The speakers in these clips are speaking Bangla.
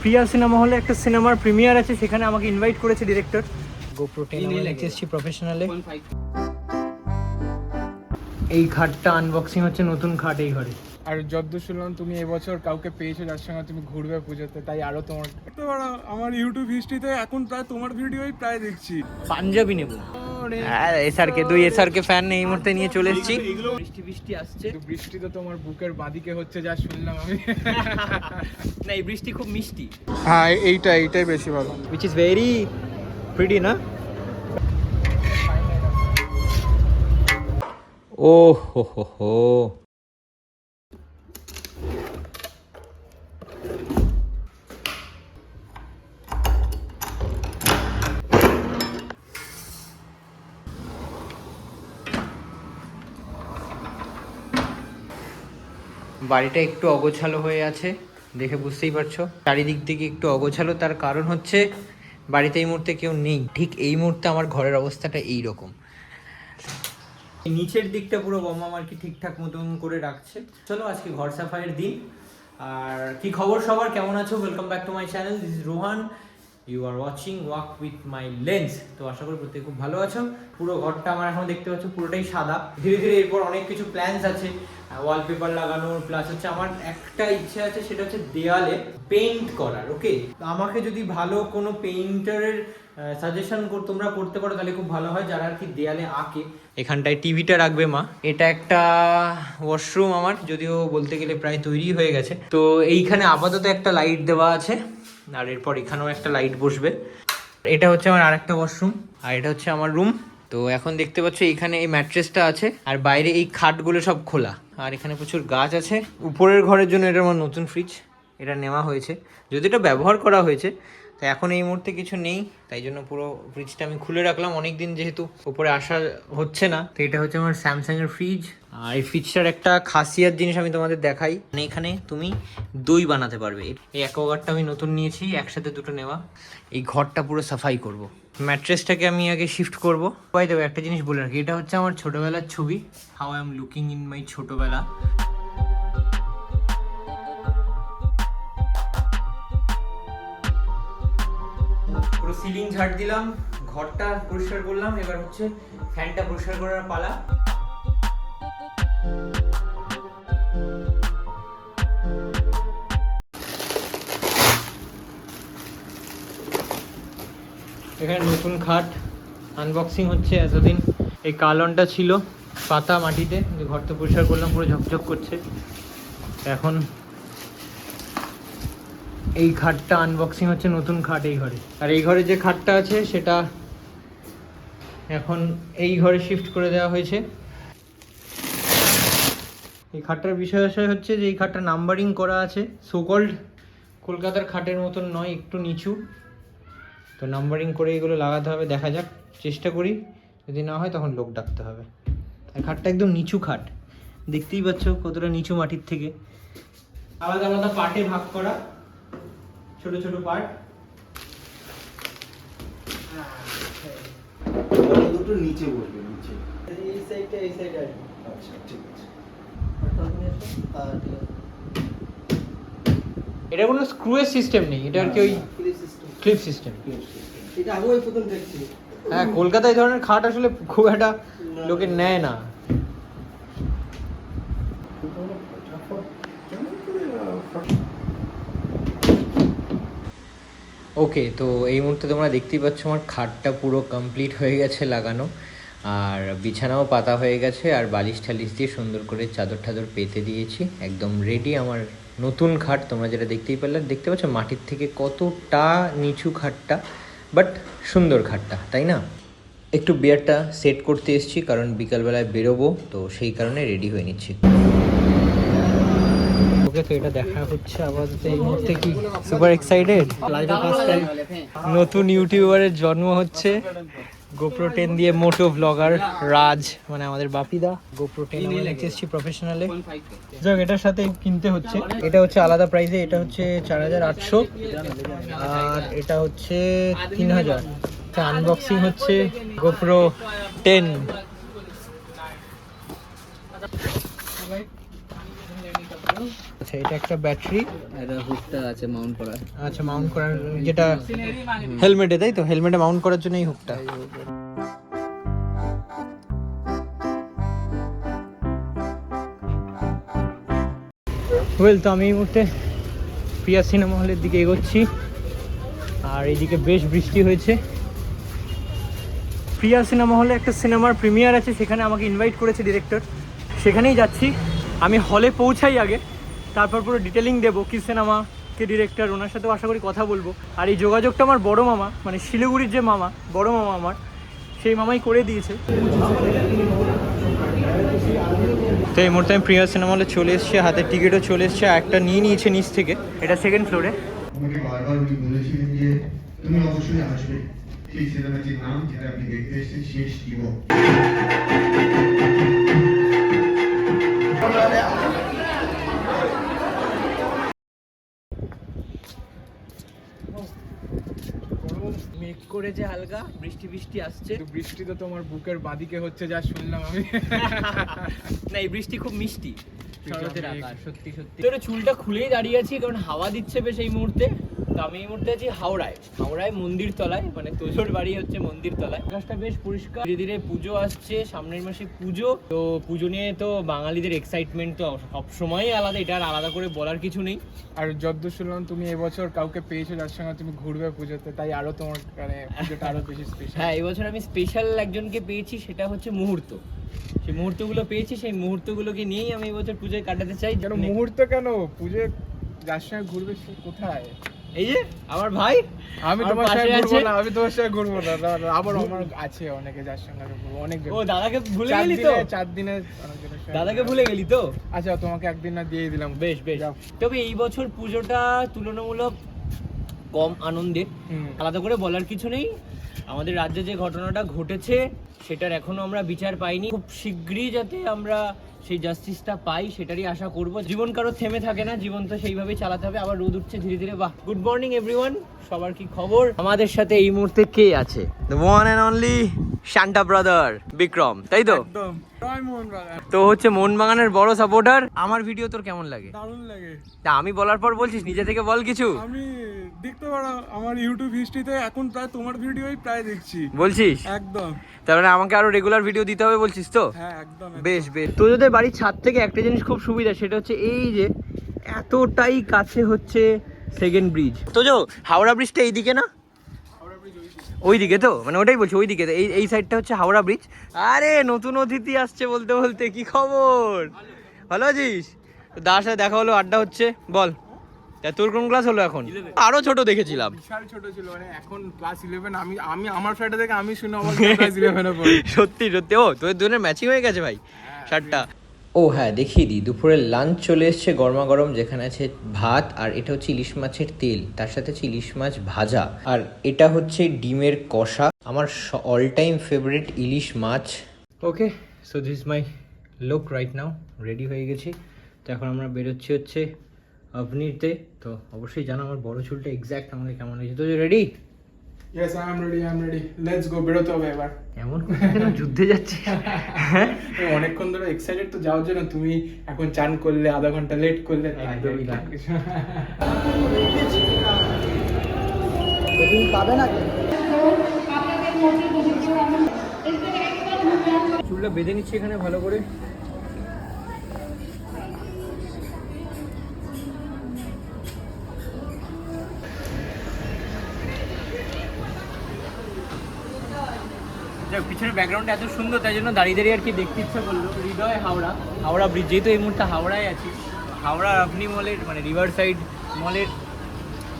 প্রিয়া সিনেমা হলে একটা সিনেমার প্রিমিয়ার আছে সেখানে আমাকে ইনভাইট করেছে ডিরেক্টর গোপ্রো প্রফেশনালে এই খাটটা আনবক্সিং হচ্ছে নতুন খাট এই ঘরে। আর যদ্দূর শুনলাম তুমি এবছর কাউকে পেয়েছ যার সঙ্গে তুমি ঘুরবে পুজোতে তাই আরও তোমার আমার ইউটিউব হিস্ট্রিতে এখন প্রায় তোমার ভিডিওই প্রায় দেখছি। পাঞ্জাবি নেব। আর এসআরকে দুই এসআরকে ফ্যান এই মুহূর্তে নিয়ে চলে এসেছি। বৃষ্টি বৃষ্টি আসছে। বৃষ্টি তো তোমার বুকের বাঁদিকে হচ্ছে যা শুনলাম আমি। না এই বৃষ্টি খুব মিষ্টি। হ্যাঁ এইটা এইটাই বেশি ভালো। Which ইজ ভেরি pretty না? ও হো হো হো। বাড়িটা একটু অগোছালো হয়ে আছে, দেখে বুঝতেই পারছ। চারিদিক থেকে একটু অগোছালো, তার কারণ হচ্ছে বাড়িতে এই মুহূর্তে কেউ নেই। ঠিক এই মুহূর্তে আমার ঘরের অবস্থাটা এই রকম নিচের দিকটা পুরো বম্মা আর কি ঠিকঠাক মতন করে রাখছে। চলো আজকে ঘর সাফাইয়ের দিন। আর কি খবর সবার? কেমন আছো? Welcome back to my channel this Rohan you are watching walk with my lens তো আশা করি প্রত্যেকে খুব ভালো আছো। পুরো ঘরটা আমার এখন দেখতে পাচ্ছ, পুরোটাই সাদা। ধীরে ধীরে এরপর অনেক কিছু প্ল্যানস আছে। ওয়ালপেপার লাগানোর প্লাস হচ্ছে আমার একটা ইচ্ছে আছে, সেটা হচ্ছে দেয়ালে পেইন্ট করার ওকে আমাকে যদি ভালো কোনো পেইন্টারের সাজেশন তোমরা করতে পারো, তাহলে খুব ভালো হয়, যারা আর কি দেয়ালে আঁকে। এখানটায় টিভিটা রাখবে মা। এটা একটা ওয়াশরুম আমার, যদিও বলতে গেলে প্রায় তৈরি হয়ে গেছে। তো এইখানে আপাতত একটা লাইট দেওয়া আছে, আর এরপর এখানেও একটা লাইট বসবে। এটা হচ্ছে আমার আরেকটা ওয়াশরুম আর এটা হচ্ছে আমার রুম তো এখন দেখতে পাচ্ছ এখানে এই ম্যাট্রেসটা আছে, আর বাইরে এই খাটগুলো সব খোলা। আর এখানে প্রচুর গাছ আছে। উপরের ঘরের জন্য এটা আমার নতুন ফ্রিজ এটা নেওয়া হয়েছে। যদি এটা ব্যবহার করা হয়েছে তো এখন এই মুহূর্তে কিছু নেই, তাই জন্য পুরো ফ্রিজটা আমি খুলে রাখলাম। অনেক দিন যেহেতু উপরে আসা হচ্ছে না, তো এটা হচ্ছে আমার স্যামসাং এর ফ্রিজ আর এই ফ্রিজটার একটা খাসিয়াত জিনিস আমি তোমাদের দেখাই। মানে এখানে তুমি দই বানাতে পারবে। এই অ্যাকোয়াগার্ডটা আমি নতুন নিয়েছি, একসাথে দুটো নেওয়া। এই ঘরটা পুরো সাফাই করব। ম্যাট্রেসটাকে আমি আগে শিফট করব। বাই দেবো একটা জিনিস বলে রাখি, এটা হচ্ছে আমার ছোটবেলার ছবি। How I am looking in my ছোটবেলা। সিলিং ঝাড় দিলাম, ঘরটা পরিষ্কার করলাম, এবার হচ্ছে ফ্যানটা পরিষ্কার করার পালা। এখানে নতুন খাট আনবক্সিং হচ্ছে এতদিন। এই কালনটা ছিল পাতা মাটিতে, কিন্তু ঘরটা পরিষ্কার করলাম, পুরো ঝকঝক করছে। এখন এই খাটটা আনবক্সিং হচ্ছে, নতুন খাট এই ঘরে। আর এই ঘরে যে খাটটা আছে, সেটা এখন এই ঘরে শিফট করে দেওয়া হয়েছে। এই খাটটার বিষয় হচ্ছে যে, এই খাটটা নাম্বারিং করা আছে সোকল্ড কলকাতার খাটের মতন নয়, একটু নিচু। তো নাম্বারিং করে এগুলো লাগাতে হবে, দেখা যাক, চেষ্টা করি। যদি না হয়, তখন লোক ডাকতে হবে। আর খাটটা একদম নিচু খাট। দেখতেই পাচ্ছ কতটা নিচু মাটির থেকে। আলাদা আলাদা পার্টে ভাগ করা। ছোট ছোট পার্ট দুটো নিচে বসবে নিচে। এই সাইডটা এই সাইড আর আচ্ছা ঠিক আছে। এটা কোনো স্ক্রুয়ের সিস্টেম নেই এটা আর কি ওই ক্লিপ সিস্টেম এটা আগে ওই প্রথম দেখছি। হ্যাঁ কলকাতায় এই ধরনের খাট আসলে খুব একটা লোকে নেয় না। ওকে তো এই মুহূর্তে তোমরা দেখতেই পাচ্ছ আমার খাটটা পুরো কমপ্লিট হয়ে গেছে লাগানো। আর বিছানাও পাতা হয়ে গেছে, আর বালিশ টালিশ দিয়ে সুন্দর করে চাদর টাদর পেতে দিয়েছি। একদম রেডি আমার নতুন খাট, তোমরা যেটা দেখতেই পারলে দেখতে পাচ্ছ মাটির থেকে কতটা নিচু খাটটা বাট সুন্দর খাটটা, তাই না? একটু বিয়ারটা সেট করতে এসেছি, কারণ বিকালবেলায় বেরোবো, তো সেই কারণে রেডি হয়ে নিচ্ছি। তো এটা দেখা হচ্ছে আপাতত এই মুহূর্তে কি? সুপার এক্সাইটেড ফার্স্ট টাইম নতুন ইউটিউবারের জন্ম হচ্ছে। গোপ্রো টেন দিয়ে মোটো ব্লগার রাজ মানে আমাদের বাপিদা। গোপ্রো টেন আমরা এসেছি প্রফেশনালে যাক এটার সাথে কিনতে হচ্ছে। এটা হচ্ছে আলাদা প্রাইসে এটা হচ্ছে চার হাজার আটশো। আর এটা হচ্ছে তিন হাজার। আনবক্সিং হচ্ছে গোপ্রো টেন আচ্ছা এটা একটা ব্যাটারি। এটা হুকটা আছে মাউন্ট করা আচ্ছা মাউন্ট করার যেটা হেলমেটে তাই তো? হেলমেটে মাউন্ট করার জন্য এই হুকটা ওয়েল তো আমি এই মুহূর্তে প্রিয়া সিনেমা হলের দিকে এগোচ্ছি। আর এইদিকে বেশ বৃষ্টি হয়েছে। প্রিয়া সিনেমা হলে একটা সিনেমার প্রিমিয়ার আছে সেখানে আমাকে ইনভাইট করেছে ডিরেক্টর সেখানেই যাচ্ছি। আমি হলে পৌঁছাই আগে। তারপর পুরো ডিটেলিং দেবো কি সিনেমা কে ডিরেক্টর ওনার সাথেও আশা করি কথা বলব। আর এই যোগাযোগটা আমার বড় মামা মানে শিলিগুড়ির যে মামা, বড় মামা আমার, সেই মামাই করে দিয়েছে। তো এই মুহূর্তে আমি প্রিয়া সিনেমা হলে চলে এসেছি, হাতের টিকিটও চলে এসেছে একটা নিয়ে নিয়েছে নিচ থেকে। এটা সেকেন্ড ফ্লোরে আমাকে বারবার তুমি অবশ্যই আসবে? সেই সিনেমাটির নাম যেটা আপনি দেখতে এসেছেন, শেষ যুবক করেছে হালকা বৃষ্টি বৃষ্টি আসছে। বৃষ্টি তো তোমার বুকের বাদিকে হচ্ছে যা শুনলাম আমি। না এই বৃষ্টি খুব মিষ্টি শরতের। সত্যি সত্যি। তোর চুলটা খুলেই দাঁড়িয়ে আছি কারণ হাওয়া দিচ্ছে বেশ এই মুহূর্তে। তো আমি এই মুহূর্তে আছি হাওড়ায়। হাওড়ায় মন্দির তলায় মানে তোজোর বাড়ি হচ্ছে মন্দির তলায়। আকাশটা বেশ পরিষ্কার। ধীরে ধীরে পুজো আসছে সামনের মাসে পুজো। তো পুজো নিয়ে তো বাঙালিদের এক্সাইটমেন্ট তো সবসময়ই আলাদা এটা আর আলাদা করে বলার কিছু নেই। আর যদ্দূর শুনলাম তুমি এবছর কাউকে পেয়েছ যার সঙ্গে তুমি ঘুরবে পুজোতে তাই আরও তোমার মানে পুজোটা আরও বেশি স্পেশাল হ্যাঁ এবছর আমি স্পেশাল একজনকে পেয়েছি সেটা হচ্ছে মুহূর্ত। সেই মুহূর্তগুলো পেয়েছি সেই মুহূর্তগুলোকে নিয়েই আমি এবছর পুজোয় কাটাতে চাই। কেন মুহূর্ত কেন? পুজো যার সঙ্গে ঘুরবে সে কোথায়? এই যে আমার ভাই আমি তোমার সাথে ঘুরবো না আমি তোমার সাথে ঘুরবো না আবার আমার আছে অনেকে যার সঙ্গে ঘুরবো অনেক ও দাদাকে ভুলে গেলি তো? চার দিনে দাদাকে ভুলে গেলি তো? আচ্ছা তোমাকে একদিন না দিয়ে দিলাম। বেশ বেশ। তবে এই বছর পুজোটা তুলনামূলক কম আনন্দের। আলাদা করে বলার কিছু নেই। আমাদের রাজ্যে যে ঘটনাটা ঘটেছে, সেটার এখনও আমরা বিচার পাইনি। খুব শীঘ্রই যাতে আমরা সেই জাস্টিসটা পাই, সেটারই আশা করব। জীবন কারও থেমে থাকে না, জীবন তো সেইভাবেই চালাতে হবে। আবার রোদ উঠছে ধীরে ধীরে। বাহ! গুড মর্নিং এভরিওয়ান সবার কি খবর? আমাদের সাথে এই মুহূর্তে কে আছে? One and only Shanta brother Bikram তাই তো? তো হচ্ছে মোহনবাগানের বড় সাপোর্টার আমার ভিডিও তোর কেমন লাগে? দারুণ লাগে। তা আমি বলার পর বলছিস নিজে থেকে বল কিছু। আমি দেখতে পারো আমার ইউটিউব হিস্ট্রিতে এখন প্রায় তোমার ভিডিওই প্রায় দেখছি। বলছিস? একদম। তার মানে আমাকে আরও রেগুলার ভিডিও দিতে হবে বলছিস তো? হ্যাঁ একদম। বেশ বেশ। তোদের বাড়ির ছাদ থেকে একটা জিনিস খুব সুবিধা সেটা হচ্ছে এই যে এতটাই কাছে হচ্ছে সেকেন্ড ব্রিজ তো যো হাওড়া ব্রিজটা এইদিকে না? ওইদিকে তো? মানে ওটাই বলছি ওইদিকে এই এই সাইডটা হচ্ছে হাওড়া ব্রিজ আরে নতুন অতিথি আসছে বলতে বলতে কি খবর? ভালো আছিস? দার সাথে দেখা হলো আড্ডা হচ্ছে। বল। তোর কোন ক্লাস হলো এখন? আরও ছোট দেখেছিলাম। বিশাল ছোট ছিল মানে এখন ক্লাস আমি আমি আমার ফ্লাইটে থেকে আমি শুনে আমার ক্লাস ইলেভেনে পড়ি। সত্যি সত্যি। ও তোদের দুজনের ম্যাচিং হয়ে গেছে ভাই শার্টটা ও হ্যাঁ দেখিয়ে দিই। দুপুরের লাঞ্চ চলে এসছে গরমা গরম যেখানে আছে ভাত, আর এটা হচ্ছে ইলিশ মাছের তেল। তার সাথে হচ্ছে ইলিশ মাছ ভাজা। আর এটা হচ্ছে ডিমের কষা। আমার অল টাইম ফেভারিট ইলিশ মাছ। Okay so this my look right now ready হয়ে গেছি। তো এখন আমরা বেরোচ্ছি হচ্ছে আপনিতে তো অবশ্যই জানো আমার বড় চুলটা এক্স্যাক্ট আমাকে কেমন হয়েছে। তো ready yes I am ready I am ready let's go বেরোতে হবে এবার। এমন করে কেন? যুদ্ধে যাচ্ছে? হ্যাঁ? অনেকক্ষণ ধরে এক্সাইটেড তো যাওয়ার জন্য তুমি এখন চান করলে আধা ঘণ্টা লেট করলে একদমই না। চুলটা বেঁধে নিচ্ছি এখানে ভালো করে। যাক, পিছনের ব্যাকগ্রাউন্ডটা এত সুন্দর, তাই জন্য দাঁড়িয়ে দাঁড়িয়ে আর কি দেখতে ইচ্ছা করল। হৃদয় হাওড়া। হাওড়া ব্রিজ যেহেতু এই মুহূর্তে হাওড়ায় আছি, হাওড়া আপনি মলের মানে রিভার সাইড মলের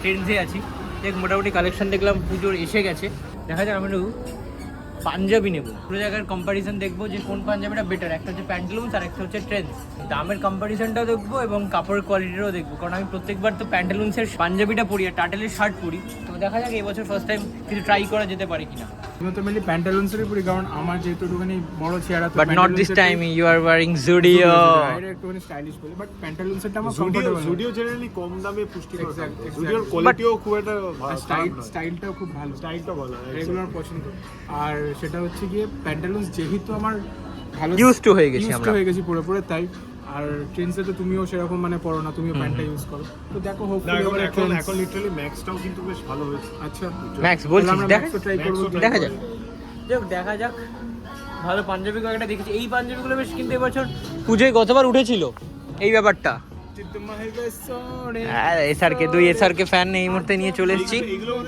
ট্রেন্ডসে আছি। দেখ, মোটামুটি কালেকশন দেখলাম, পুজোর এসে গেছে। দেখা যাক আমি একটু পাঞ্জাবি নেব। পুরো জায়গার কম্পারিজন দেখব যে কোন পাঞ্জাবিটা বেটার একটা হচ্ছে প্যান্টালুন্স আর একটা হচ্ছে ট্রেন্ডস দামের কম্পারিজনটাও দেখব এবং কাপড়ের কোয়ালিটিরও দেখব, কারণ আমি প্রত্যেকবার তো প্যান্টালুন্সের পাঞ্জাবিটা পরি আর টাটেলের শার্ট পরি। তো দেখা যাক, এবছর ফার্স্ট টাইম কিছু ট্রাই করা যেতে পারে কিনা। তুমি তো মেনলি প্যান্টালুন্সেরই পরি কারণ আমার যেহেতু একটুখানি বড় চেহারা but not this time you are wearing Zudio একটুখানি স্টাইলিশ বলি বাট প্যান্টালুন্সেরটা আমার জুডিও জুডিও জেনারেলি কম দামে পুষ্টিকর Exact, জুডিওর কোয়ালিটিও খুব একটা স্টাইল স্টাইলটাও খুব ভালো। স্টাইলটা ভালো রেগুলার পছন্দ। আর সেটা হচ্ছে গিয়ে প্যান্টালুন্স যেহেতু আমার ভালো Used to হয়ে গেছি আমরা। হয়ে গেছি পুরোপুরি তাই আর ট্রেন্ডসে তো তুমিও সেরকম মানে পড়ো না তুমিও প্যান্টটা ইউজ করো। তো দেখো হোপ না এখন এখন লিটারালি ম্যাক্সটাও কিন্তু বেশ ভালো হয়েছে। আচ্ছা। ম্যাক্স আমরা দেখ ট্রাই করব। দেখা যাক। যাক দেখা যাক। ভালো পাঞ্জাবি কয়েকটা দেখেছি। এই পাঞ্জাবিগুলো বেশ কিন্তু এবছর পুজোয় গতবার উঠেছিল। এই ব্যাপারটা। এসআরকে দুই এসআরকে ফ্যান এই মুহূর্তে নিয়ে চলে এসেছি। এগুলো-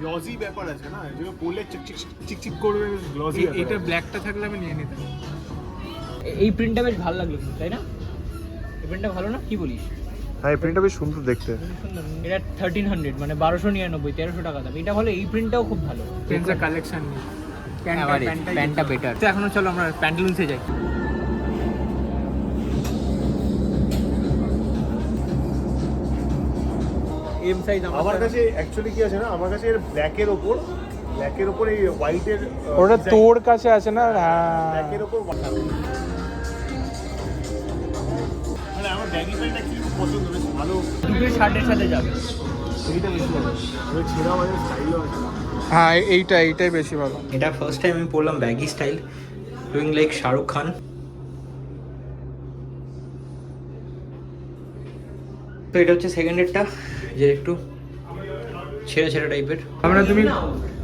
গ্লসি ব্যাপার আছে না? পরলে চিকচিক চিকচিক করবে গ্লসি এটা ব্ল্যাকটা থাকলে আমি নিয়ে নিতাম। এই প্রিন্টটা বেশ ভালো লাগল তাই না? প্রিন্টটা ভালো না? কি বলিস? হ্যাঁ এই প্রিন্টটা বেশ সুন্দর দেখতে। এটা থার্টিন হান্ড্রেড মানে বারোশো নিরানব্বই তেরোশো টাকা দাম। এটা ভালো এই প্রিন্টটাও খুব ভালো। ট্রেন্ডসের কালেকশন নেই। প্যান্টটা প্যান্টটা বেটার তো এখনও চলো আমরা প্যান্টালুন্সে যাই। এম সাইজ আমার কাছে। অ্যাকচুয়ালি কি আছে না আমার কাছে এর ব্ল্যাকের ওপর ব্ল্যাকের ওপর এই হোয়াইটের ওটা তোর কাছে আছে না? হ্যাঁ ব্ল্যাকের ওপর ব্যাগি প্যান্ট অ্যাকচুয়ালি খুব পছন্দ বেশ ভালো দুটোই শার্টের সাথে যাবে। এইটা বেশি ভালো ওই ছেঁড়া বাজার স্টাইলও আছে হ্যাঁ এইটা এইটাই বেশি ভালো। এটা ফার্স্ট টাইম আমি পরলাম baggy style doing like Shahrukh Khan তো এটা হচ্ছে সেকেন্ড এডটা যে একটু ছেঁড়া ছেঁড়া টাইপের আমরা তুমি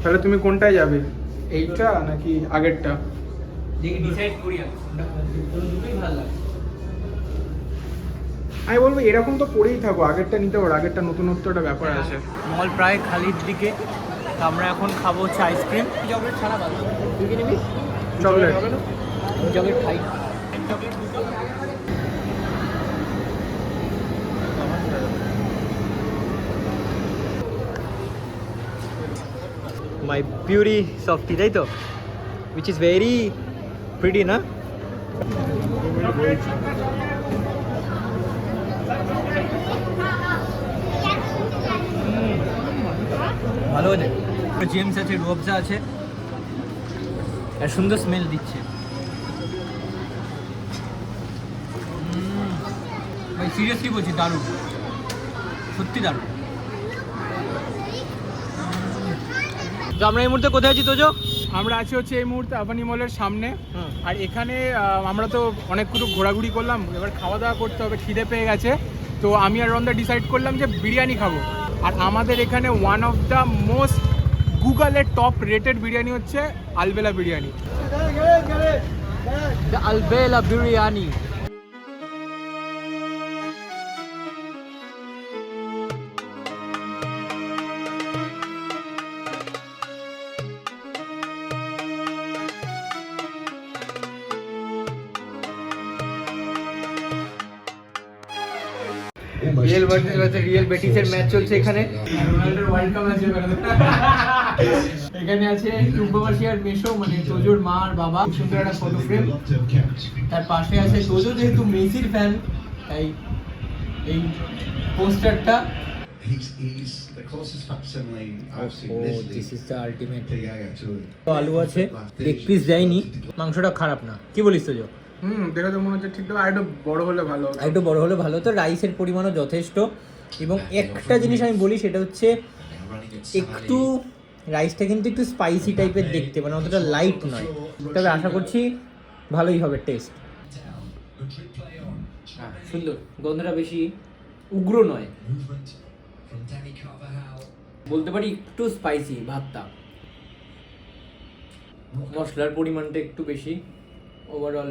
তাহলে তুমি কোনটায় যাবে? এইটা নাকি আগেরটা? দেখি ডিসাইড করি দুটোই ভালো লাগে। আমি বলব এরকম তো পরেই থাকো আগেরটা নিতে পারো আগেরটা নতুনত্ব একটা ব্যাপার আছে। মল প্রায় খালির দিকে তো আমরা এখন খাব হচ্ছে আইসক্রিম। চকলেট ছাড়া ভালো তুই কি নিবি? চকলেট। চকলেট খাই। মাই পিউরি সফটি তাই তো? উইচ ইজ ভেরি প্রিটি না? জেমস আছে রোবজা আছে। আর সুন্দর স্মেল দিচ্ছে। ভাই সিরিয়াসলি বলছি দারুণ। সত্যি দারুণ। তো আমরা এই মুহূর্তে কোথায় আছি তোজো? আমরা আছি হচ্ছে এই মুহূর্তে আবানি মলের সামনে। আর এখানে আমরা তো অনেকগুলো ঘোরাঘুরি করলাম। এবার খাওয়া দাওয়া করতে হবে খিদে পেয়ে গেছে। তো আমি আর রন্দা ডিসাইড করলাম যে বিরিয়ানি খাব। আর আমাদের এখানে ওয়ান অফ দ্য মোস্ট গুগলের টপ রেটেড বিরিয়ানি হচ্ছে Albela biryani. Albela biryani. Real versus real বেটিসের match চলছে এখানে। রোনাল্ডোর ওয়ার্ল্ড কাপ আছে এখানে আছে টুম্বাবাসী আর মেশো মানে তোজোর মা আর বাবা। সুন্দর একটা ফটো ফ্রেম তার পাশে আছে তোজো যেহেতু মেসির ফ্যান তাই এই পোস্টারটা. তো আলু আছে। লেগ পিস দেয়নি মাংসটা খারাপ না। কি বলিস তোজো? হুম দেখে তো মনে হচ্ছে ঠিক আর একটু বড় হলে ভালো আর একটু বড় হলে ভালো হতো রাইসের পরিমাণও যথেষ্ট। এবং একটা জিনিস আমি বলি সেটা হচ্ছে একটু রাইসটা কিন্তু একটু স্পাইসি টাইপের দেখতে মানে অতটা লাইট নয়। তবে আশা করছি ভালোই হবে টেস্ট সুন্দর। গন্ধটা বেশি উগ্র নয়। বলতে পারি একটু স্পাইসি ভাতটা। মশলার পরিমাণটা একটু বেশি। ওভারঅল